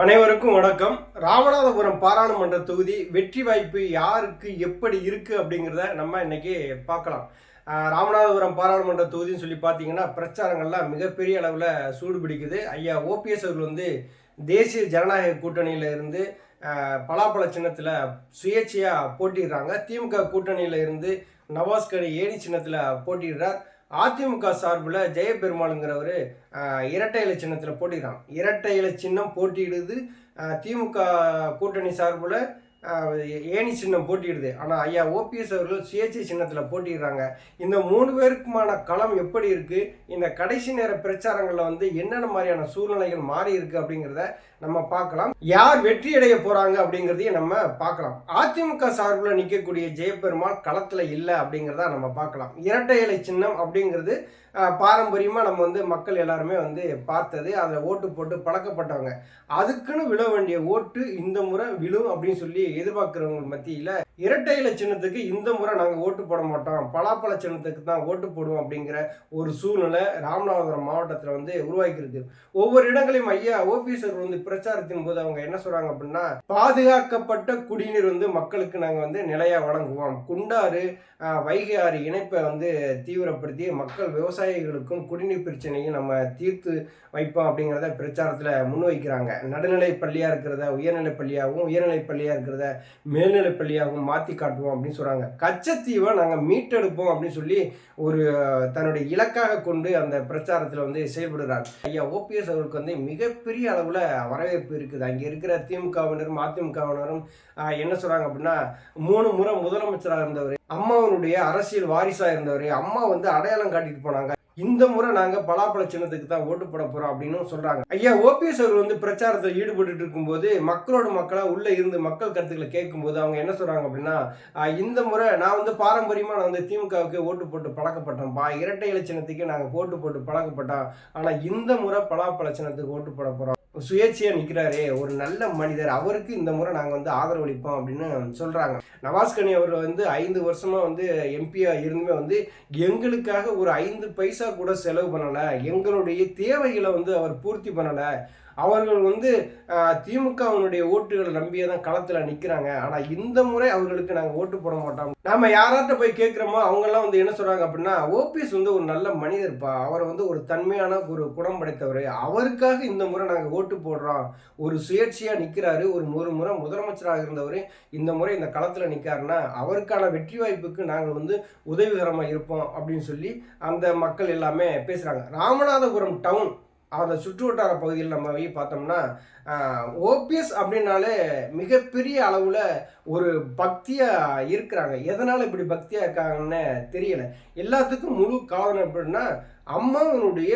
அனைவருக்கும் வணக்கம். ராமநாதபுரம் பாராளுமன்ற தொகுதி வெற்றி வாய்ப்பு யாருக்கு எப்படி இருக்கு அப்படிங்கிறத நம்ம இன்னைக்கு பார்க்கலாம். ராமநாதபுரம் பாராளுமன்ற தொகுதின்னு சொல்லி பார்த்தீங்கன்னா பிரச்சாரங்கள்லாம் மிகப்பெரிய அளவில் சூடு பிடிக்குது. ஐயா ஓபிஎஸ் அவர்கள் வந்து தேசிய ஜனநாயக கூட்டணியில் இருந்து பலாப்பழ சின்னத்தில் சுயேட்சையாக போட்டிடுறாங்க. திமுக கூட்டணியில் இருந்து நவாஸ்கர் ஏணி சின்னத்தில் போட்டிடுறார். அதிமுக சார்பில் ஜெயபெருமாளுங்கிறவர் இரட்டை இலை சின்னத்தில் போட்டிடுறான். இரட்டை இலை சின்னம் போட்டியிடுது திமுக கூட்டணி சார்பில் ஏணி சின்னம் போட்டிடுது. ஆனால் ஐயா ஓபிஎஸ் அவர்கள் சுயேட்சை சின்னத்தில் போட்டிடுறாங்க. இந்த மூணு பேருக்குமான களம் எப்படி இருக்குது இந்த கடைசி நேர பிரச்சாரங்களில் வந்து என்னென்ன மாதிரியான சூழ்நிலைகள் மாறி இருக்குது அப்படிங்கிறத நம்ம பார்க்கலாம். யார் வெற்றி அடைய போகிறாங்க அப்படிங்கிறதையும் நம்ம பார்க்கலாம். அதிமுக சார்பில் நிற்கக்கூடிய ஜெயபெருமாள் களத்தில் இல்லை அப்படிங்கிறத நம்ம பார்க்கலாம். இரட்டை இலை சின்னம் அப்படிங்கிறது பாரம்பரியமாக நம்ம வந்து மக்கள் எல்லாருமே வந்து பார்த்தது. அதில் ஓட்டு போட்டு பழக்கப்பட்டவங்க. அதுக்குன்னு விழ வேண்டிய ஓட்டு இந்த முறை விழும் அப்படின்னு சொல்லி எதிர்பார்க்குறவங்க மத்தியில் இரட்டை இலை சின்னத்துக்கு இந்த முறை நாங்கள் ஓட்டு போட மாட்டோம். பலாப்பழ சின்னத்துக்கு தான் ஓட்டு போடுவோம் அப்படிங்கிற ஒரு சூழ்நிலை ராமநாதபுரம் மாவட்டத்தில் வந்து உருவாக்கியிருக்கு ஒவ்வொரு இடங்களையும் ஐயா ஓபிஎஸ்ஆர் வந்து பிரச்சாரத்தின் போது அவங்க என்ன சொல்கிறாங்க அப்படின்னா பாதுகாக்கப்பட்ட குடிநீர் வந்து மக்களுக்கு நாங்கள் வந்து நிலையாக வழங்குவோம். குண்டாறு வைகை ஆறு இணைப்பை வந்து தீவிரப்படுத்தி மக்கள் விவசாயிகளுக்கும் குடிநீர் பிரச்சனையும் நம்ம தீர்த்து வைப்போம் அப்படிங்கிறத பிரச்சாரத்தில் முன்வைக்கிறாங்க. நடுநிலை பள்ளியாக இருக்கிறத உயர்நிலை பள்ளியாகவும் உயர்நிலை பள்ளியாக இருக்கிறத மேல்நிலை பள்ளியாகவும் மாற்றி காட்டுவோம் அப்படின்னு சொல்கிறாங்க கச்சத்தீவை நாங்கள் மீட்டெடுப்போம் அப்படின்னு சொல்லி ஒரு தன்னுடைய இலக்காக கொண்டு அந்த பிரச்சாரத்தில் வந்து செயல்படுறார் ஐயா ஓபிஎஸ் அவருக்கு வந்து மிகப்பெரிய அளவில் வரவேற்பு இருக்குது. அங்கே இருக்கிற திமுகவினரும் அதிமுகவினரும் என்ன சொல்கிறாங்க அப்படின்னா மூணு முறை முதலமைச்சராக இருந்தவர் அம்மாவனுடைய அரசியல் வாரிசாக இருந்தவர் அம்மா வந்து அடையாளம் காட்டிட்டு போனாங்க. இந்த முறை நாங்கள் பலாப்பழ சின்னத்துக்கு தான் ஓட்டு போட போகிறோம் அப்படின்னு சொல்கிறாங்க ஐயா ஓபிஎஸ் அவர்கள் வந்து பிரச்சாரத்தில் ஈடுபட்டு இருக்கும்போது மக்களோட மக்களாக உள்ளே இருந்து மக்கள் கருத்துக்களை கேட்கும்போது அவங்க என்ன சொல்கிறாங்க அப்படின்னா இந்த முறை நான் வந்து பாரம்பரியமாக நான் வந்து திமுகவுக்கு ஓட்டு போட்டு பழக்கப்பட்டோம்ப்பா இரட்டை இலச்சினத்துக்கே நாங்கள் ஓட்டு போட்டு பழக்கப்பட்டோம். ஆனால் இந்த முறை பலாப்பழ சின்னத்துக்கு ஓட்டு போட போகிறோம் சுயேட்சையாக நிற்கிறாரே ஒரு நல்ல மனிதர் அவருக்கு இந்த முறை நாங்கள் வந்து ஆதரவளிப்போம் அப்படின்னு சொல்கிறாங்க நவாஸ் கனி அவர் வந்து ஐந்து வருஷமாக வந்து எம்பியா இருந்துமே வந்து எங்களுக்காக ஒரு ஐந்து பைசா கூட செலவு பண்ணலை எங்களுடைய தேவைகளை வந்து அவர் பூர்த்தி பண்ணலை அவர்கள் வந்து திமுகவினுடைய ஓட்டுகளை நம்பியே தான் களத்தில் நிற்கிறாங்க ஆனால் இந்த முறை அவர்களுக்கு நாங்கள் ஓட்டு போட மாட்டோம். நாம யாராட்ட போய் கேட்குறோமோ அவங்கெல்லாம் வந்து என்ன சொல்கிறாங்க அப்படின்னா ஓபிஎஸ் வந்து ஒரு நல்ல மனிதர்ப்பா அவர் வந்து ஒரு தன்மையான ஒரு குணம் படைத்தவர். அவருக்காக இந்த முறை நாங்கள் ஓட்டு போடுறோம். ஒரு சுயேட்சையாக நிற்கிறாரு ஒரு ஒரு முறை முதலமைச்சராக இருந்தவர் இந்த முறை இந்த களத்தில் நிற்காருன்னா அவருக்கான வெற்றி வாய்ப்புக்கு நாங்கள் வந்து உதவிகரமாக இருப்போம் அப்படின்னு சொல்லி அந்த மக்கள் எல்லாமே பேசுகிறாங்க ராமநாதபுரம் டவுன் அந்த சுற்று வட்டார பகுதியில் நம்ம போய் பார்த்தோம்னா ஓபிஎஸ் அப்படின்னாலே மிகப்பெரிய அளவில் ஒரு பக்தியாக இருக்கிறாங்க. எதனால் இப்படி பக்தியாக இருக்காங்கன்னு தெரியலை. எல்லாத்துக்கும் முழு காரணம் எப்படின்னா அம்மாவனுடைய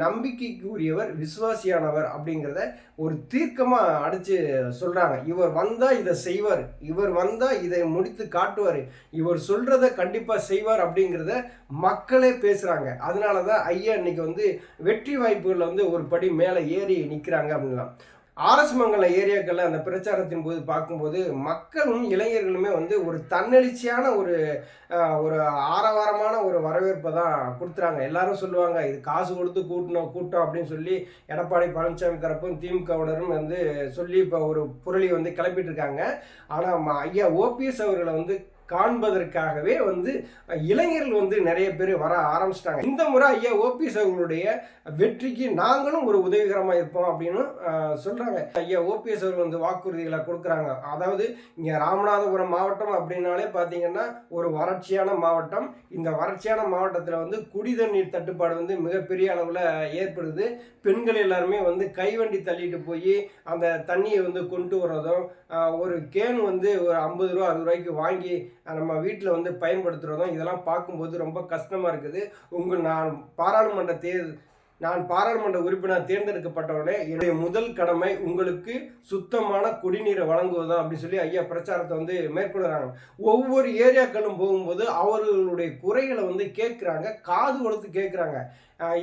நம்பிக்கைக்குரியவர் விசுவாசியானவர் அப்படிங்கிறத ஒரு தீர்க்கமாக அடித்து சொல்கிறாங்க இவர் வந்தால் இதை செய்வார். இவர் வந்தால் இதை முடித்து காட்டுவார். இவர் சொல்கிறத கண்டிப்பாக செய்வார் அப்படிங்கிறத மக்களே பேசுகிறாங்க அதனால தான் ஐயா இன்னைக்கு வந்து வெற்றி வாய்ப்புகளில் வந்து ஒரு படி மேலே ஏறி நிற்கிறாங்க அப்படின்லாம் ஆர்எஸ் மங்கலம் ஏரியாக்களில் அந்த பிரச்சாரத்தின் போது பார்க்கும்போது மக்களும் இளைஞர்களுமே வந்து ஒரு தன்னெழுச்சியான ஒரு ஒரு ஆரவாரமான ஒரு வரவேற்பை தான் கொடுத்துறாங்க. எல்லாரும் சொல்லுவாங்க இது காசு கொடுத்து கூட்டணும் கூட்டம் அப்படின்னு சொல்லி எடப்பாடி பழனிசாமி தரப்பும் திமுகவினரும் வந்து சொல்லி இப்போ ஒரு புரளி வந்து கிளப்பிட்டு இருக்காங்க. ஆனால் ஐயா ஓபிஎஸ் அவர்களை வந்து காண்பதற்காகவே வந்து இளைஞர்கள் வந்து நிறைய பேர் வர ஆரம்பிச்சிட்டாங்க. இந்த முறை ஐயா ஓபிஎஸ் அவர்களுடைய வெற்றிக்கு நாங்களும் ஒரு உதவிகரமாக இருப்போம் அப்படின்னு சொல்கிறாங்க ஐயா ஓபிஎஸ் அவர்கள் வந்து வாக்குறுதிகளை கொடுக்குறாங்க. அதாவது இங்கே ராமநாதபுரம் மாவட்டம் அப்படின்னாலே பார்த்தீங்கன்னா ஒரு வறட்சியான மாவட்டம். இந்த வறட்சியான மாவட்டத்தில் வந்து குடி தண்ணீர் தட்டுப்பாடு வந்து மிகப்பெரிய அளவில் ஏற்படுது. பெண்கள் எல்லாருமே வந்து கைவண்டி தள்ளிட்டு போய் அந்த தண்ணியை வந்து கொண்டு வர்றதும் ஒரு கேன் வந்து ஒரு ஐம்பது ரூபா அறுபது ரூபாய்க்கு வாங்கி நம்ம வீட்டில் வந்து பயன்படுத்துகிறதும் இதெல்லாம் பார்க்கும்போது ரொம்ப கஷ்டமாக இருக்குது. உங்கள் நான் பாராளுமன்ற தேர்தல் நான் பாராளுமன்ற உறுப்பினர் தேர்ந்தெடுக்கப்பட்டவுடனே என்னுடைய முதல் கடமை உங்களுக்கு சுத்தமான குடிநீரை வழங்குவதுதான் அப்படின்னு சொல்லி ஐயா பிரச்சாரத்தை வந்து மேற்கொள்கிறாங்க ஒவ்வொரு ஏரியாக்களும் போகும்போது அவர்களுடைய குறைகளை வந்து கேட்குறாங்க காது கொடுத்து கேட்குறாங்க.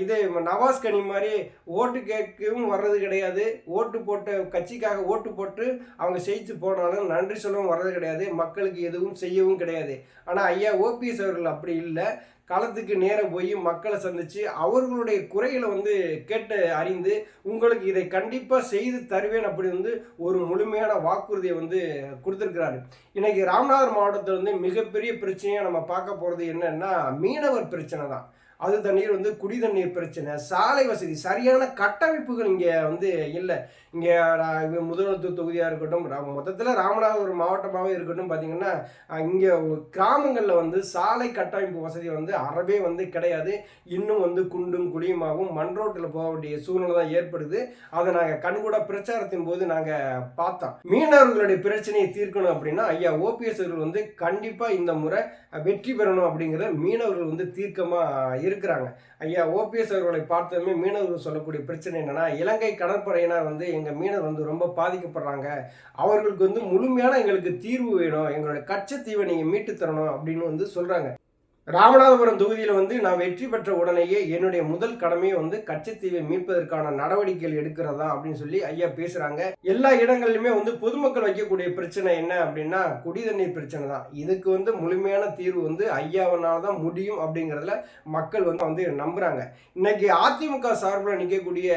இதே நவாஸ் கனி மாதிரி ஓட்டு கேட்கவும் வர்றது கிடையாது. ஓட்டு போட்ட கட்சிக்காக ஓட்டு போட்டு அவங்க ஜெயிச்சு போனாலும் நன்றி சொல்லவும் வர்றது கிடையாது. மக்களுக்கு எதுவும் செய்யவும் கிடையாது. ஆனால் ஐயா ஓபிஎஸ் அவர்கள் அப்படி இல்லை. களத்துக்கு நேராக போய் மக்களை சந்தித்து அவர்களுடைய குறைகளை வந்து கேட்டு அறிந்து உங்களுக்கு இதை கண்டிப்பாக செய்து தருவேன் அப்படி வந்து ஒரு முழுமையான வாக்குறுதியை வந்து கொடுத்துருக்கிறாரு. இன்றைக்கி ராமநாதர் மாவட்டத்தில் வந்து மிகப்பெரிய பிரச்சனையாக நம்ம பார்க்க போகிறது என்னென்னா மீனவர் பிரச்சனை தான் அது தண்ணீர் வந்து குடி தண்ணீர் பிரச்சனை. சாலை வசதி சரியான கட்டமைப்புகள் இங்கே வந்து இல்லை. இங்கே முதலமைச்சர் தொகுதியாக இருக்கட்டும் மொத்தத்தில் ராமநாதபுரம் மாவட்டமாகவே இருக்கட்டும் பார்த்தீங்கன்னா இங்கே கிராமங்களில் வந்து சாலை கட்டமைப்பு வசதி வந்து அறவே வந்து கிடையாது. இன்னும் வந்து குண்டும் குழியுமாகவும் மண் ரோட்டில் போக வேண்டிய சூழ்நிலை தான் ஏற்படுது. அதை நாங்கள் கண்கூட பிரச்சாரத்தின் போது நாங்கள் பார்த்தோம். மீனவர்களுடைய பிரச்சனையை தீர்க்கணும் அப்படின்னா ஐயா ஓபிஎஸ் அவர்கள் வந்து கண்டிப்பாக இந்த முறை வெற்றி பெறணும் அப்படிங்கிறத மீனவர்கள் வந்து தீர்க்கமாக இருக்கிறாங்க. ஐயா ஓபிஎஸ் அவர்களை பார்த்ததுமே மீனவர்கள் சொல்லக்கூடிய பிரச்சனை என்னன்னா இலங்கை கடற்படையினர் வந்து எங்கள் மீனவர் வந்து ரொம்ப பாதிக்கப்படுறாங்க. அவர்களுக்கு வந்து முழுமையான எங்களுக்கு தீர்வு வேணும். எங்களுடைய கச்சத்தீவை நீங்கள் மீட்டு தரணும் அப்படின்னு வந்து சொல்கிறாங்க ராமநாதபுரம் தொகுதியில் வந்து நான் வெற்றி பெற்ற உடனேயே என்னுடைய முதல் கடமையை வந்து கச்சத்தீவை மீட்பதற்கான நடவடிக்கைகள் எடுக்கிறதா அப்படின்னு சொல்லி ஐயா பேசுறாங்க. எல்லா இடங்கள்லையுமே வந்து பொதுமக்கள் வைக்கக்கூடிய பிரச்சனை என்ன அப்படின்னா குடிதண்ணீர் பிரச்சனை தான். இதுக்கு வந்து முழுமையான தீர்வு வந்து ஐயாவனால தான் முடியும் அப்படிங்கிறதுல மக்கள் வந்து வந்து நம்புறாங்க. இன்னைக்கு அதிமுக சார்பில் நிற்கக்கூடிய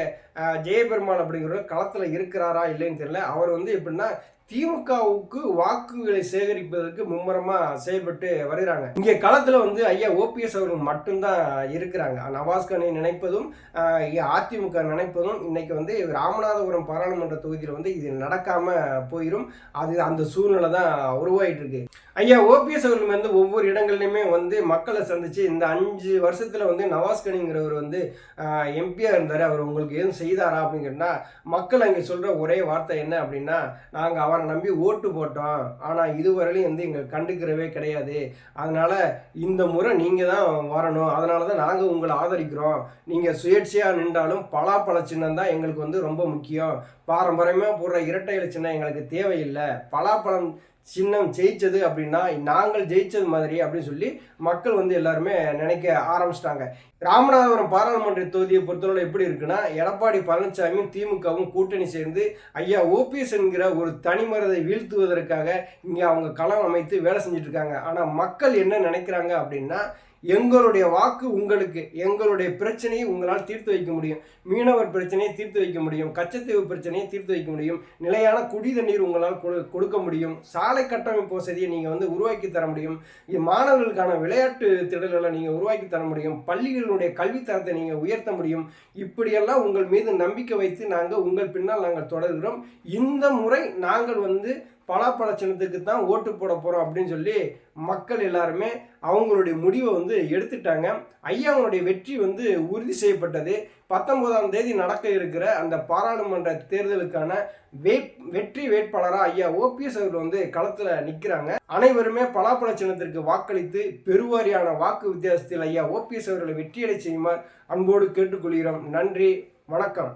ஜெயபெருமான் அப்படிங்கிறவர் களத்தில் இருக்கிறாரா இல்லைன்னு தெரியல. அவர் வந்து எப்படின்னா திமுகவுக்கு வாக்குகளை சேகரிப்பதற்கு மும்முரமாக செயல்பட்டு வருகிறாங்க. இங்கே களத்தில் வந்து ஐயா ஓபிஎஸ் அவர்கள் மட்டும்தான் இருக்கிறாங்க. நவாஸ்கனை நினைப்பதும் அதிமுக நினைப்பதும் இன்னைக்கு வந்து ராமநாதபுரம் பாராளுமன்ற தொகுதியில் வந்து இது நடக்காம போயிடும் அது அந்த சூழ்நிலை தான் உருவாயிட்டு இருக்கு. ஐயா ஓபிஎஸ் அவர்கள் வந்து ஒவ்வொரு இடங்கள்லையுமே வந்து மக்களை சந்திச்சு இந்த அஞ்சு வருஷத்தில் வந்து நவாஸ்கனிங்கிறவர் வந்து எம்பியாக இருந்தார். அவர் உங்களுக்கு எதுவும் செய்தாரா அப்படின்னு கேட்டால் மக்கள் அங்கே சொல்கிற ஒரே வார்த்தை என்ன அப்படின்னா நாங்கள் அவர் நாங்கள் நம்பி ஓட்டு போட்டோம் ஆனால் இதுவரையிலும் வந்து எங்களுக்கு கண்டுக்கிறவே கிடையாது. அதனால் இந்த முறை நீங்கள் தான் வரணும். அதனால தான் நாங்கள் உங்களை ஆதரிக்கிறோம். நீங்கள் சுயேட்சையாக நின்றாலும் பலாப்பழ சின்னம் தான் எங்களுக்கு வந்து ரொம்ப முக்கியம். பாரம்பரியமாக போடுற இரட்டை இலை சின்னம் எங்களுக்கு தேவையில்லை. பலாப்பழம் சின்னம் ஜெயிச்சது அப்படின்னா நாங்கள் ஜெயிச்சது மாதிரி அப்படின்னு சொல்லி மக்கள் வந்து எல்லாருமே நினைக்க ஆரம்பிச்சிட்டாங்க. ராமநாதபுரம் பாராளுமன்ற தொகுதியை பொறுத்தவரை எப்படி இருக்குன்னா எடப்பாடி பழனிசாமியும் திமுகவும் கூட்டணி சேர்ந்து ஐயா ஓபிஎஸ் என்கிற ஒரு தனிமரதை வீழ்த்துவதற்காக இங்கே அவங்க களம் அமைத்து வேலை செஞ்சுட்டு இருக்காங்க. ஆனால் மக்கள் என்ன நினைக்கிறாங்க அப்படின்னா எங்களுடைய வாக்கு உங்களுக்கு எங்களுடைய பிரச்சனையை உங்களால் தீர்த்து வைக்க முடியும். மீனவர் பிரச்சனையை தீர்த்து வைக்க முடியும். கச்சத்தீவு பிரச்சனையை தீர்த்து வைக்க முடியும். நிலையான குடி தண்ணீர் உங்களால் கொடுக்க முடியும். சாலை கட்டமைப்பு வசதியை நீங்கள் வந்து உருவாக்கி தர முடியும். மாணவர்களுக்கான விளையாட்டு திடல்களை நீங்கள் உருவாக்கி தர முடியும். பள்ளிகளுடைய கல்வித்தரத்தை நீங்கள் உயர்த்த முடியும். இப்படியெல்லாம் உங்கள் மீது நம்பிக்கை வைத்து நாங்கள் உங்கள் பின்னால் நாங்கள் தொடர்கிறோம். இந்த முறை நாங்கள் வந்து பலாப்பழ சின்னத்துக்கு தான் ஓட்டு போட போகிறோம் அப்படின்னு சொல்லி மக்கள் எல்லாருமே அவங்களுடைய முடிவை வந்து எடுத்துட்டாங்க. ஐயாவுடைய வெற்றி வந்து உறுதி செய்யப்பட்டது. பத்தொன்பதாம் தேதி நடக்க இருக்கிற அந்த பாராளுமன்ற தேர்தலுக்கான வேட் வெற்றி வேட்பாளராக ஐயா ஓபிஎஸ் அவர்கள் வந்து களத்தில் நிற்கிறாங்க அனைவருமே பலாப்பழ சின்னத்திற்கு வாக்களித்து பெருவாரியான வாக்கு வித்தியாசத்தில் ஐயா ஓபிஎஸ் அவர்களை வெற்றியடை செய்யுமாறு அன்போடு கேட்டுக்கொள்கிறோம். நன்றி வணக்கம்.